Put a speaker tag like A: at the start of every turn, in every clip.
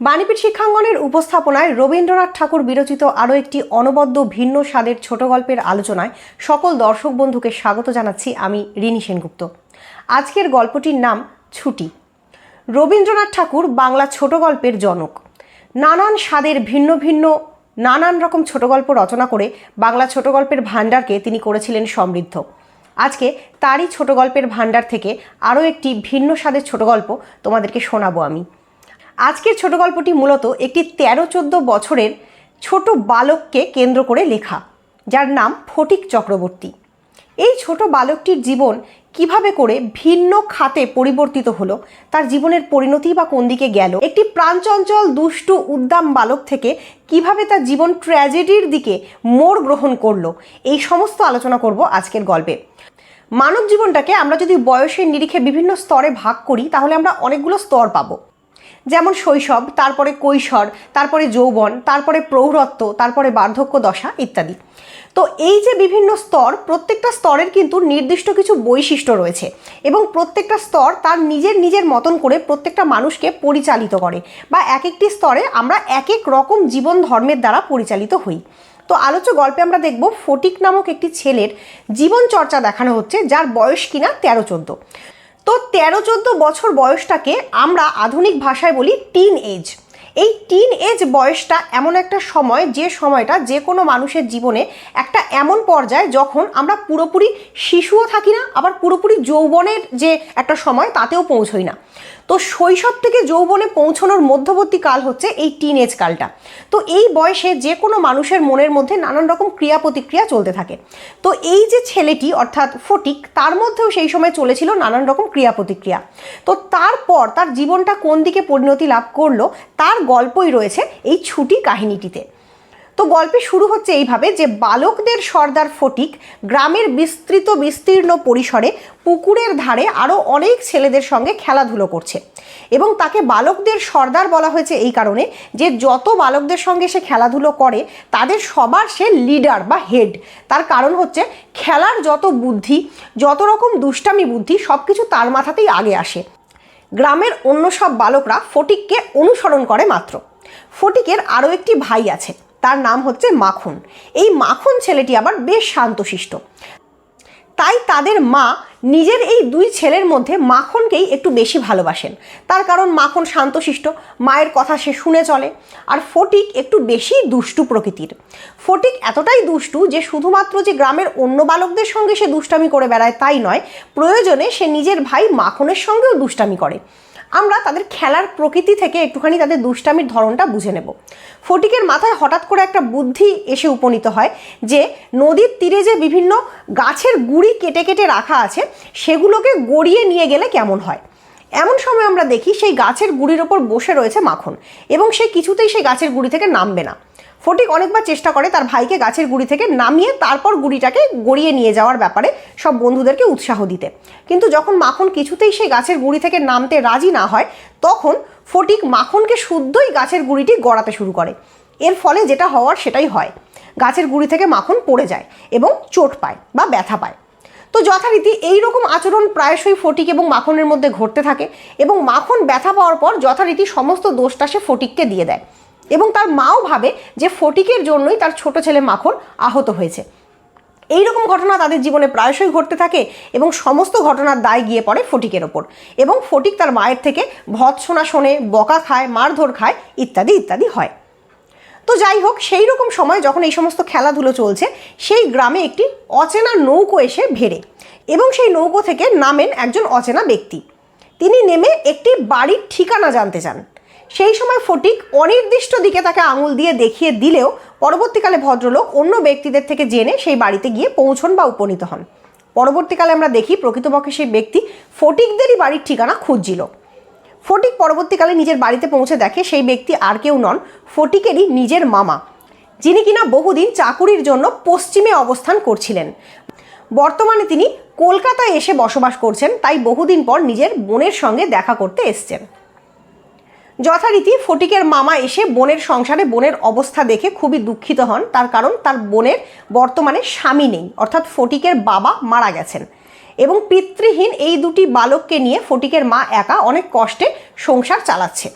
A: বাণীপীঠ শিক্ষাঙ্গনের উপস্থাপনায় রবীন্দ্রনাথ ঠাকুর বিরচিত আরও একটি অনবদ্য ভিন্ন স্বাদের ছোট গল্পের আলোচনায় সকল দর্শক বন্ধুকে স্বাগত জানাচ্ছি আমি রিনি সেনগুপ্ত। আজকের গল্পটির নাম ছুটি। রবীন্দ্রনাথ ঠাকুর বাংলা ছোট গল্পের জনক। নানান স্বাদের ভিন্ন ভিন্ন, নানান রকম ছোট গল্প রচনা করে বাংলা ছোট গল্পের ভাণ্ডারকে তিনি করেছিলেন সমৃদ্ধ। আজকে তারই ছোট গল্পের ভাণ্ডার থেকে আরও একটি ভিন্ন স্বাদের ছোট গল্প তোমাদেরকে শোনাবো আমি। আজকের ছোট গল্পটি মূলত একটি তেরো চোদ্দ বছরের ছোট বালককে কেন্দ্র করে লেখা, যার নাম ফটিক চক্রবর্তী। এই ছোট বালকটির জীবন কীভাবে করে ভিন্ন খাতে পরিবর্তিত হলো, তার জীবনের পরিণতি বা কোন দিকে গেল, একটি প্রাণচঞ্চল, দুষ্টু, উদ্দাম বালক থেকে কীভাবে তার জীবন ট্র্যাজেডির দিকে মোড় গ্রহণ করল, এই সমস্ত আলোচনা করব আজকের গল্পে। মানব জীবনটাকে আমরা যদি বয়সের নিরিখে বিভিন্ন স্তরে ভাগ করি, তাহলে আমরা অনেকগুলো স্তর পাবো। যেমন শৈশব, তারপরে কৈশোর, তারপরে যৌবন, তারপরে প্রৌঢ়ত্ব, তারপরে বার্ধক্য, দশা ইত্যাদি। তো এই যে বিভিন্ন স্তর, প্রত্যেকটা স্তরের কিন্তু নির্দিষ্ট কিছু বৈশিষ্ট্য রয়েছে এবং প্রত্যেকটা স্তর তার নিজের নিজের মতন করে প্রত্যেকটা মানুষকে পরিচালিত করে বা এক একটি স্তরে আমরা এক এক রকম জীবন ধর্মের দ্বারা পরিচালিত হই। তো আলোচ্য গল্পে আমরা দেখব ফটিক নামক একটি ছেলের জীবন চর্চা দেখানো হচ্ছে, যার বয়স কিনা তেরো চোদ্দ। তো তেরো চোদ্দ বছর বয়সটাকে আমরা আধুনিক ভাষায় বলি টিন এজ। এই টিন এজ বয়সটা এমন একটা সময়, যে সময়টা যে কোনো মানুষের জীবনে একটা এমন পর্যায় যখন আমরা পুরোপুরি শিশুও থাকি না, আবার পুরোপুরি যৌবনের যে একটা সময় তাতেও পৌঁছই না। তো শৈশব থেকে যৌবনে পৌঁছানোর মধ্যবর্তী কাল হচ্ছে এই টিন এজ কালটা। তো এই বয়সে যে কোনো মানুষের মনের মধ্যে নানান রকম ক্রিয়া প্রতিক্রিয়া চলতে থাকে। তো এই যে ছেলেটি, অর্থাৎ ফটিক, তার মধ্যেও সেই সময় চলেছিল নানান রকম ক্রিয়া প্রতিক্রিয়া তো তারপর তার জীবনটা কোন দিকে পরিণতি লাভ করল, তার গল্পই রয়েছে এই ছুটি কাহিনীটিতে। তো গল্পে শুরু হচ্ছে এইভাবে যে বালকদের সর্দার ফটিক গ্রামের বিস্তৃত বিস্তীর্ণ পরিসরে পুকুরের ধারে আরও অনেক ছেলেদের সঙ্গে খেলাধুলো করছে এবং তাকে বালকদের সর্দার বলা হয়েছে এই কারণে যে যত বালকদের সঙ্গে সে খেলাধুলো করে তাদের সবার সে লিডার বা হেড। তার কারণ হচ্ছে খেলার যত বুদ্ধি, যত রকম দুষ্টামি বুদ্ধি সব কিছু তার মাথাতেই আগে আসে। গ্রামের অন্য সব বালকরা ফটিককে অনুসরণ করে মাত্র। ফটিকের আরও একটি ভাই আছে, তার নাম হচ্ছে মাখন। এই মাখন ছেলেটি আবার বেশ শান্তশিষ্ট। তাই তাদের মা নিজের এই দুই ছেলের মধ্যে মাখনকেই একটু বেশি ভালোবাসেন। তার কারণ মাখন শান্তশিষ্ট, মায়ের কথা সে শুনে চলে, আর ফটিক একটু বেশি দুষ্টু প্রকৃতির। ফটিক এতটাই দুষ্টু যে শুধুমাত্র যে গ্রামের অন্য বালকদের সঙ্গে সে দুষ্টামি করে বেড়ায় তাই নয়, প্রয়োজনে সে নিজের ভাই মাখনের সঙ্গেও দুষ্টামি করে। আমরা তাদের খেলার প্রকৃতি থেকে একটুখানি তাদের দুষ্টামির ধরনটা বুঝে নেব। ফটিকের মাথায় হঠাৎ করে একটা বুদ্ধি এসে উপনীত হয় যে নদীর তীরে যে বিভিন্ন গাছের গুড়ি কেটে কেটে রাখা আছে, সেগুলোকে গড়িয়ে নিয়ে গেলে কেমন হয়? এমন সময় আমরা দেখি সেই গাছের গুড়ির ওপর বসে রয়েছে মাখন এবং সে কিছুতেই সেই গাছের গুড়ি থেকে নামবে না। ফটিক অনেকবার চেষ্টা করে তার ভাইকে গাছের গুড়ি থেকে নামিয়ে তারপর গুড়িটাকে গড়িয়ে নিয়ে যাওয়ার ব্যাপারে সব বন্ধুদেরকে উৎসাহ দিতে। কিন্তু যখন মাখন কিছুতেই সেই গাছের গুড়ি থেকে নামতে রাজি না হয়, তখন ফটিক মাখনকে শুদ্ধই গাছের গুড়িটি গড়াতে শুরু করে। এর ফলে যেটা হওয়ার সেটাই হয়। গাছের গুড়ি থেকে মাখন পড়ে যায় এবং চোট পায় বা ব্যথা পায়। তো যথারীতি এই রকম আচরণ প্রায়শই ফটিক এবং মাখনের মধ্যে ঘটতে থাকে এবং মাখন ব্যথা পাওয়ার পর যথারীতি সমস্ত দোষটা সে ফটিককে দিয়ে দেয়। এবং তার মাও ভাবে যে ফটিকের জন্যই তার ছোট ছেলে মাখন আহত হয়েছে। এই রকম ঘটনা তাদের জীবনে প্রায়শই ঘটতে থাকে এবং সমস্ত ঘটনার দায় গিয়ে পড়ে ফটিকের ওপর। এবং ফটিক তার মায়ের থেকে ভৎসনা শোনে, বকা খায়, মারধর খায়, ইত্যাদি ইত্যাদি হয়। তো যাই হোক সেই রকম সময় যখন এই সমস্ত খেলাধুলো চলছে, সেই গ্রামে একটি অচেনা নৌকো এসে ভেড়ে এবং সেই নৌকো থেকে নামেন একজন অচেনা ব্যক্তি। তিনি নেমে একটি বাড়ির ঠিকানা জানতে চান। সেই সময় ফটিক অনির্দিষ্ট দিকে তাকে আঙুল দিয়ে দেখিয়ে দিলেও পরবর্তীকালে ভদ্রলোক অন্য ব্যক্তিদের থেকে জেনে সেই বাড়িতে গিয়ে পৌঁছন বা উপনীত হন। পরবর্তীকালে আমরা দেখি প্রকৃতপক্ষে সেই ব্যক্তি ফটিকদেরই বাড়ির ঠিকানা খুঁজছিল। ফটিক পরবর্তীকালে নিজের বাড়িতে পৌঁছে দেখে সেই ব্যক্তি আর কেউ নন, ফটিকেরই নিজের মামা, যিনি কিনা বহুদিন চাকুরির জন্য পশ্চিমে অবস্থান করছিলেন। বর্তমানে তিনি কলকাতায় এসে বসবাস করছেন, তাই বহুদিন পর নিজের বোনের সঙ্গে দেখা করতে এসছেন। যথারীতি ফটিকের মামা এসে বোনের সংসারে বোনের অবস্থা দেখে খুবই দুঃখিত হন। তার কারণ তার বোনের বর্তমানে স্বামী নেই, অর্থাৎ ফটিকের বাবা মারা গেছেন। এবং পিতৃহীন এই দুটি বালককে নিয়ে ফটিকের মা একা অনেক কষ্টে সংসার চালাচ্ছে।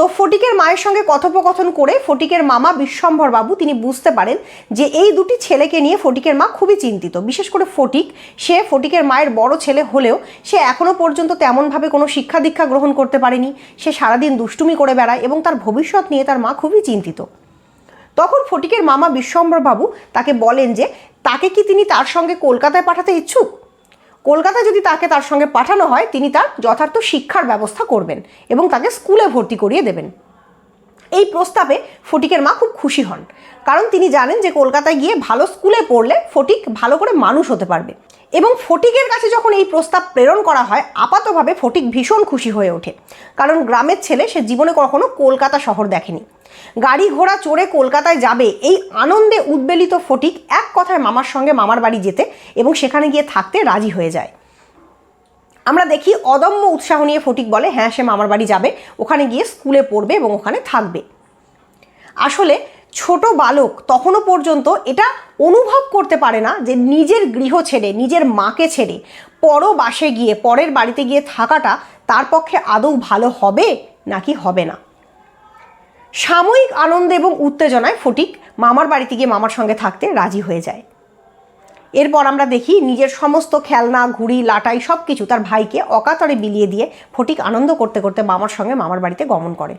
A: তো ফটিকের মায়ের সঙ্গে কথোপকথন করে ফটিকের মামা বিশ্বম্ভর বাবু তিনি বুঝতে পারেন যে এই দুটি ছেলেকে নিয়ে ফটিকের মা খুবই চিন্তিত। বিশেষ করে ফটিক, সে ফটিকের মায়ের বড় ছেলে হলেও সে এখনও পর্যন্ত তেমনভাবে কোনো শিক্ষা দীক্ষা গ্রহণ করতে পারেনি। সে সারাদিন দুষ্টুমি করে বেড়ায় এবং তার ভবিষ্যৎ নিয়ে তার মা খুবই চিন্তিত। তখন ফটিকের মামা বিশ্বম্বর বাবু তাকে বলেন যে, তাকে কি তিনি তার সঙ্গে কলকাতায় পাঠাতে ইচ্ছুক? কলকাতায় যদি তাকে তার সঙ্গে পাঠানো হয়, তিনি তার যথার্থ শিক্ষার ব্যবস্থা করবেন এবং তাকে স্কুলে ভর্তি করিয়ে দেবেন। এই প্রস্তাবে ফটিকের মা খুব খুশি হন। কারণ তিনি জানেন যে কলকাতায় গিয়ে ভালো স্কুলে পড়লে ফটিক ভালো করে মানুষ হতে পারবে। এবং ফটিকের কাছে যখন এই প্রস্তাব প্রেরণ করা হয়, আপাতভাবে ফটিক ভীষণ খুশি হয়ে ওঠে। কারণ গ্রামের ছেলে সে জীবনে কখনো কলকাতা শহর দেখেনি। গাড়ি ঘোড়া চড়ে কলকাতায় যাবে, এই আনন্দে উদ্বেলিত ফটিক এক কথায় মামার সঙ্গে মামার বাড়ি যেতে এবং সেখানে গিয়ে থাকতে রাজি হয়ে যায়। আমরা দেখি অদম্য উৎসাহ নিয়ে ফটিক বলে হ্যাঁ সে মামার বাড়ি যাবে। ওখানে গিয়ে স্কুলে পড়বে এবং ওখানে থাকবে। আসলে ছোট বালক তখনও পর্যন্ত এটা অনুভব করতে পারে না যে নিজের গৃহ ছেড়ে, নিজের মাকে ছেড়ে, পর বাসে গিয়ে, পরের বাড়িতে গিয়ে থাকাটা তার পক্ষে আদৌ ভালো হবে নাকি হবে না? সাময়িক আনন্দ এবং উত্তেজনায় ফটিক মামার বাড়িতে গিয়ে মামার সঙ্গে থাকতে রাজি হয়ে যায়। এরপর আমরা দেখি নিজের সমস্ত খেলনা, ঘুড়ি, লাটাই সব কিছু তার ভাইকে অকাতরে বিলিয়ে দিয়ে ফটিক আনন্দ করতে করতে মামার সঙ্গে মামার বাড়িতে গমন করে।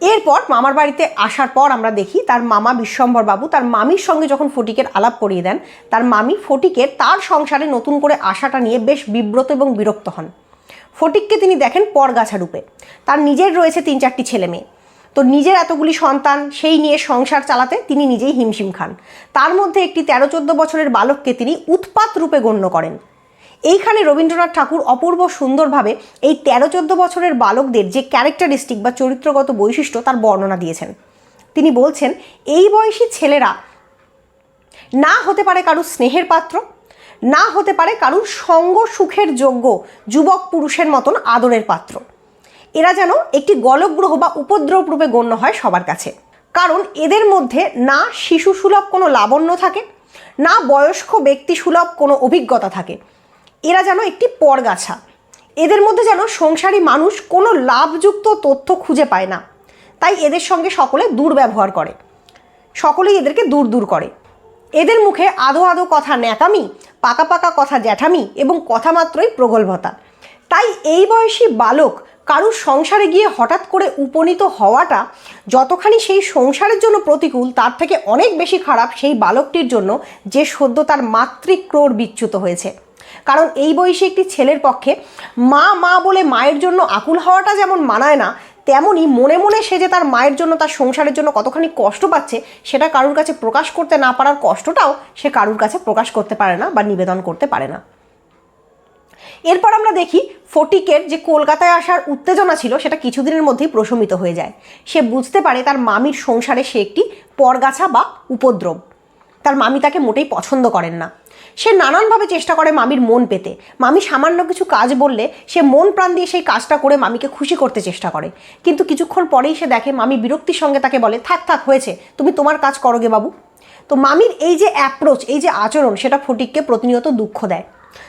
A: এরপর মামার বাড়িতে আসার পর আমরা দেখি তার মামা বিশ্বম্বর বাবু তার মামির সঙ্গে যখন ফটিকের আলাপ করিয়ে দেন, তার মামি ফটিকের তার সংসারে নতুন করে আসাটা নিয়ে বেশ বিব্রত এবং বিরক্ত হন। ফটিককে তিনি দেখেন পরগাছা রূপে। তার নিজের রয়েছে তিন চারটি ছেলে মেয়ে তো নিজের এতগুলি সন্তান সেই নিয়ে সংসার চালাতে তিনি নিজেই হিমশিম খান। তার মধ্যে একটি তেরো চোদ্দ বছরের বালককে তিনি উৎপাত রূপে গণ্য করেন। এইখানে রবীন্দ্রনাথ ঠাকুর অপূর্ব সুন্দরভাবে এই তেরো চোদ্দ বছরের বালকদের যে ক্যারেক্টারিস্টিক বা চরিত্রগত বৈশিষ্ট্য তার বর্ণনা দিয়েছেন। তিনি বলছেন, এই বয়সী ছেলেরা না হতে পারে কারুর স্নেহের পাত্র, না হতে পারে কারুর সঙ্গ সুখের যোগ্য যুবক পুরুষের মতন আদরের পাত্র। এরা যেন একটি গলগ্রহ বা উপদ্রব রূপে গণ্য হয় সবার কাছে। কারণ এদের মধ্যে না শিশু সুলভ কোনো লাবণ্য থাকে, না বয়স্ক ব্যক্তি সুলভ কোনো অভিজ্ঞতা থাকে। এরা যেন একটি পরগাছা। এদের মধ্যে যেন সংসারী মানুষ কোনো লাভযুক্ত তথ্য খুঁজে পায় না। তাই এদের সঙ্গে সকলে দুর্ব্যবহার করে। সকলেই এদেরকে দূর দূর করে। এদের মুখে আধো আধো কথা ন্যাকামি, পাকা পাকা কথা জ্যাঠামি এবং কথা মাত্রই প্রগল্ভতা। তাই এই বয়সী বালক কারুর সংসারে গিয়ে হঠাৎ করে উপনীত হওয়াটা যতখানি সেই সংসারের জন্য প্রতিকূল, তার থেকে অনেক বেশি খারাপ সেই বালকটির জন্য যে সদ্য তার মাতৃক্রোড় বিচ্যুত হয়েছে। কারণ এই বয়সে একটি ছেলের পক্ষে মা মা বলে মায়ের জন্য আকুল হওয়াটা যেমন মানায় না তেমনই মনে মনে সে যে তার মায়ের জন্য, তার সংসারের জন্য কতখানি কষ্ট পাচ্ছে, সেটা কারুর কাছে প্রকাশ করতে না পারার কষ্টটাও সে কারুর কাছে প্রকাশ করতে পারে না বা নিবেদন করতে পারে না। এরপর আমরা দেখি ফটিকের যে কলকাতায় আসার উত্তেজনা ছিল, সেটা কিছুদিনের মধ্যেই প্রশমিত হয়ে যায়। সে বুঝতে পারে তার মামির সংসারে সে একটি পরগাছা বা উপদ্রব। তার মামি তাকে মোটেই পছন্দ করেন না। সে নানানভাবে চেষ্টা করে মামির মন পেতে। মামি সামান্য কিছু কাজ বললে সে মন প্রাণ দিয়ে সেই কাজটা করে মামিকে খুশি করতে চেষ্টা করে। কিন্তু কিছুক্ষণ পরেই সে দেখে মামি বিরক্তির সঙ্গে তাকে বলে, থাক থাক, হয়েছে। তুমি তোমার কাজ করো গে বাবু। তো মামির এই যে অ্যাপ্রোচ এই যে আচরণ, সেটা ফটিককে প্রতিনিয়ত দুঃখ দেয়।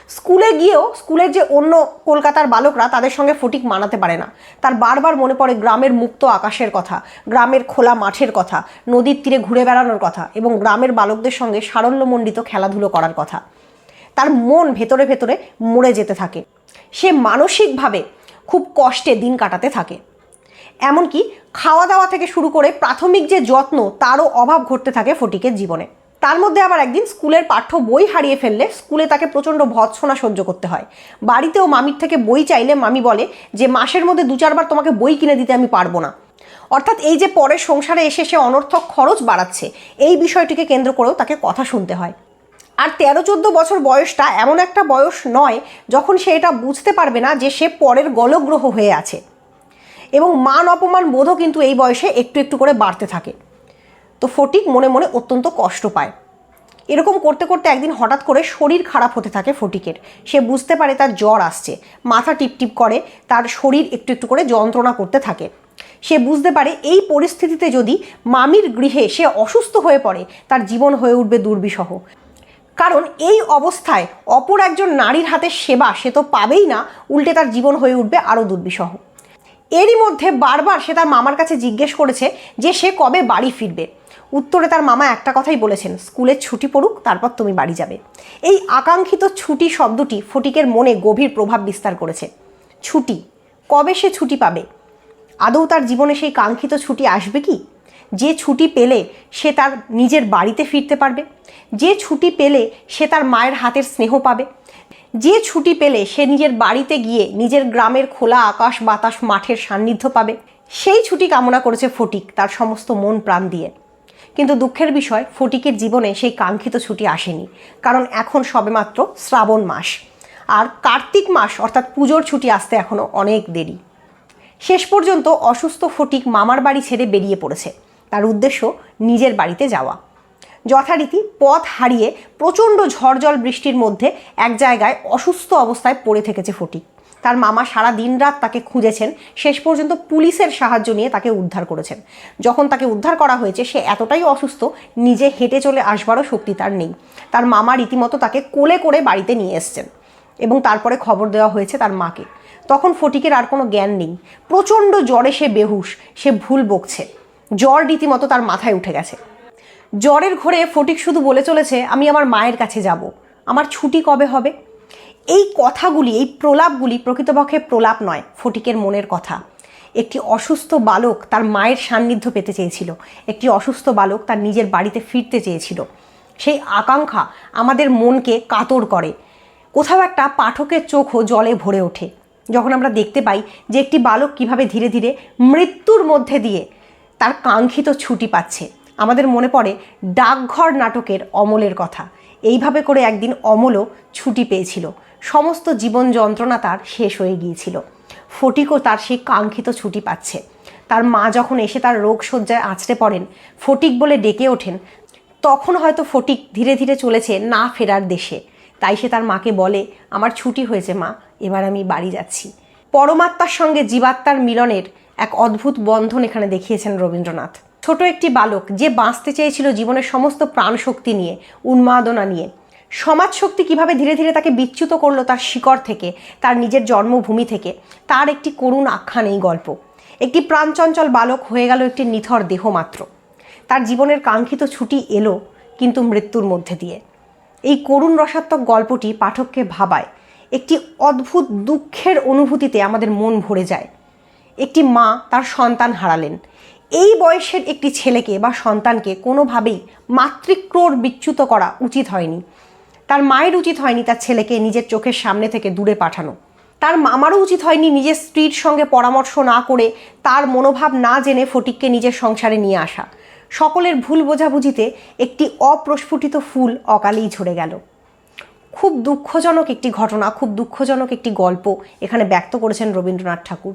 A: স্কুলে গিয়েও, স্কুলের যে অন্য কলকাতার বালকরা তাদের সঙ্গে ফটিক মানাতে পারে না। তার বারবার মনে পড়ে গ্রামের মুক্ত আকাশের কথা, গ্রামের খোলা মাঠের কথা, নদীর তীরে ঘুরে বেড়ানোর কথা এবং গ্রামের বালকদের সঙ্গে সারল্যমণ্ডিত খেলাধুলো করার কথা। তার মন ভেতরে ভেতরে মরে যেতে থাকে। সে মানসিকভাবে খুব কষ্টে দিন কাটাতে থাকে। এমনকি খাওয়া দাওয়া থেকে শুরু করে প্রাথমিক যে যত্ন, তারও অভাব ঘটতে থাকে ফটিকের জীবনে। তার মধ্যে আবার একদিন স্কুলের পাঠ্য বই হারিয়ে ফেললে স্কুলে তাকে প্রচণ্ড ভৎসনা সহ্য করতে হয়। বাড়িতেও মামির থেকে বই চাইলে মামি বলে যে, মাসের মধ্যে দু চারবার তোমাকে বই কিনে দিতে আমি পারব না। অর্থাৎ এই যে পরের সংসারে এসে সে অনর্থক খরচ বাড়াচ্ছে, এই বিষয়টিকে কেন্দ্র করেও তাকে কথা শুনতে হয়। আর তেরো চোদ্দ বছর বয়সটা এমন একটা বয়স নয় যখন সে এটা বুঝতে পারবে না যে, সে পরের গলগ্রহ হয়ে আছে। এবং মান অপমান বোধও কিন্তু এই বয়সে একটু একটু করে বাড়তে থাকে। তো ফটিক মনে মনে অত্যন্ত কষ্ট পায়। এরকম করতে করতে একদিন হঠাৎ করে শরীর খারাপ হতে থাকে ফটিকের। সে বুঝতে পারে তার জ্বর আসছে, মাথা টিপটিপ করে, তার শরীর একটু একটু করে যন্ত্রণা করতে থাকে। সে বুঝতে পারে এই পরিস্থিতিতে যদি মামির গৃহে সে অসুস্থ হয়ে পড়ে, তার জীবন হয়ে উঠবে দুর্বিষহ। কারণ এই অবস্থায় অপর একজন নারীর হাতে সেবা সে তো পাবেই না, উল্টে তার জীবন হয়ে উঠবে আরও দুর্বিষহ। এরই মধ্যে বারবার সে তার মামার কাছে জিজ্ঞেস করেছে যে সে কবে বাড়ি ফিরবে। উত্তরে তার মামা একটা কথাই বলেছেন স্কুলের ছুটি পড়ুক, তারপর তুমি বাড়ি যাবে। এই আকাঙ্ক্ষিত ছুটি শব্দটি ফটিকের মনে গভীর প্রভাব বিস্তার করেছে। ছুটি, কবে সে ছুটি পাবে? আদৌ তার জীবনে সেই কাঙ্ক্ষিত ছুটি আসবে কি? যে ছুটি পেলে সে তার নিজের বাড়িতে ফিরতে পারবে। যে ছুটি পেলে সে তার মায়ের হাতের স্নেহ পাবে। যে ছুটি পেলে সে নিজের বাড়িতে গিয়ে নিজের গ্রামের খোলা আকাশ বাতাস মাঠের সান্নিধ্য পাবে। সেই ছুটি কামনা করেছে ফটিক, তার সমস্ত মন প্রাণ দিয়ে। কিন্তু দুঃখের বিষয়, ফটিকের জীবনে সেই কাঙ্ক্ষিত ছুটি আসেনি। কারণ এখন সবেমাত্র শ্রাবণ মাস। আর কার্তিক মাস, অর্থাৎ পুজোর ছুটি আসতে এখনও অনেক দেরি। শেষ পর্যন্ত অসুস্থ ফটিক মামার বাড়ি ছেড়ে বেরিয়ে পড়েছে। তার উদ্দেশ্য নিজের বাড়িতে যাওয়া। যথারীতি পথ হারিয়ে প্রচণ্ড ঝড়জল বৃষ্টির মধ্যে এক জায়গায় অসুস্থ অবস্থায় পড়ে থেকেছে ফটিক। তার মামা সারা দিন রাত তাকে খুঁজেছেন, শেষ পর্যন্ত পুলিশের সাহায্য নিয়ে তাকে উদ্ধার করেছেন। যখন তাকে উদ্ধার করা হয়েছে, সে এতটাই অসুস্থ, নিজে হেঁটে চলে আসবারও শক্তি তার নেই। তার মামা রীতিমতো তাকে কোলে করে বাড়িতে নিয়ে এসছেন এবং তারপরে খবর দেওয়া হয়েছে তার মাকে। তখন ফটিকের আর কোনো জ্ঞান নেই। প্রচণ্ড জ্বরে সে বেহুশ, সে ভুল বকছে। জ্বর রীতিমতো তার মাথায় উঠে গেছে। জ্বরের ঘোরে ফটিক শুধু বলে চলেছে, আমি আমার মায়ের কাছে যাব। আমার ছুটি কবে হবে? এই কথাগুলি, এই প্রলাপগুলি প্রকৃতপক্ষে প্রলাপ নয়, ফটিকের মনের কথা। একটি অসুস্থ বালক তার মায়ের সান্নিধ্য পেতে চেয়েছিল। একটি অসুস্থ বালক তার নিজের বাড়িতে ফিরতে চেয়েছিল। সেই আকাঙ্ক্ষা আমাদের মনকে কাতর করে। কোথাও একটা পাঠকের চোখও জলে ভরে ওঠে। যখন আমরা দেখতে পাই যে একটি বালক কীভাবে ধীরে ধীরে মৃত্যুর মধ্যে দিয়ে তার কাঙ্ক্ষিত ছুটি পাচ্ছে, আমাদের মনে পড়ে ডাকঘর নাটকের অমলের কথা। এইভাবে করে একদিন অমলও ছুটি পেয়েছিল। সমস্ত জীবন যন্ত্রণা তার শেষ হয়ে গিয়েছিল। ফটিকও তার সেই কাঙ্ক্ষিত ছুটি পাচ্ছে। তার মা যখন এসে তার রোগ শয্যায় আছড়ে পড়েন, ফটিক বলে ডেকে ওঠেন, তখন হয়তো ফটিক ধীরে ধীরে চলেছে না ফেরার দেশে। তাই সে তার মাকে বলে, আমার ছুটি হয়েছে মা, এবার আমি বাড়ি যাচ্ছি। পরমাত্মার সঙ্গে জীবাত্মার মিলনের এক অদ্ভুত বন্ধন এখানে দেখিয়েছেন রবীন্দ্রনাথ। ছোট একটি বালক যে বাঁচতে চেয়েছিল জীবনের সমস্ত প্রাণ শক্তি নিয়ে, উন্মাদনা নিয়ে। সমাজ শক্তি কীভাবে ধীরে ধীরে তাকে বিচ্যুত করল তার শিকড় থেকে, তার নিজের জন্মভূমি থেকে, তার একটি করুণ আখ্যান এই গল্প। একটি প্রাণচঞ্চল বালক হয়ে গেল একটি নিথর দেহ মাত্র। তার জীবনের কাঙ্ক্ষিত ছুটি এলো কিন্তু মৃত্যুর মধ্যে দিয়ে। এই করুণ রসাত্মক গল্পটি পাঠককে ভাবায়, একটি অদ্ভুত দুঃখের অনুভূতিতে আমাদের মন ভরে যায়। একটি মা তার সন্তান হারালেন এই বয়সের একটি ছেলেকে বা সন্তানকে কোনোভাবেই মাতৃক্রোর বিচ্যুত করা উচিত হয়নি। তার মায়ের উচিত হয়নি তার ছেলেকে নিজের চোখের সামনে থেকে দূরে পাঠানো। তার মামারও উচিত হয়নি নিজের স্ত্রীর সঙ্গে পরামর্শ না করে তার মনোভাব না জেনে ফটিককে নিজের সংসারে নিয়ে আসা। সকলের ভুল বোঝাবুঝিতে একটি অপ্রস্ফুটিত ফুল অকালেই ঝরে গেল। খুব দুঃখজনক একটি ঘটনা, খুব দুঃখজনক একটি গল্প এখানে ব্যক্ত করেছেন রবীন্দ্রনাথ ঠাকুর।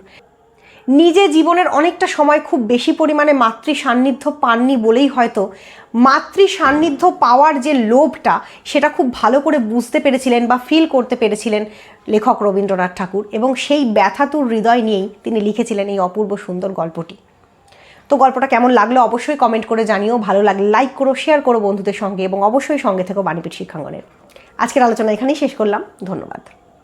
A: নিজে জীবনের অনেকটা সময় খুব বেশি পরিমাণে মাতৃ সান্নিধ্য পাননি বলেই হয়তো মাতৃ সান্নিধ্য পাওয়ার যে লোভটা, সেটা খুব ভালো করে বুঝতে পেরেছিলেন বা ফিল করতে পেরেছিলেন লেখক রবীন্দ্রনাথ ঠাকুর এবং সেই ব্যথাতুর হৃদয় নিয়েই তিনি লিখেছিলেন এই অপূর্ব সুন্দর গল্পটি। তো গল্পটা কেমন লাগল অবশ্যই কমেন্ট করে জানিও, ভালো লাগলে লাইক করো শেয়ার করো বন্ধুদের সঙ্গে এবং অবশ্যই সঙ্গে থেকো বাণীপীঠ শিক্ষাঙ্গনের। আজকের আলোচনা এখানেই শেষ করলাম, ধন্যবাদ।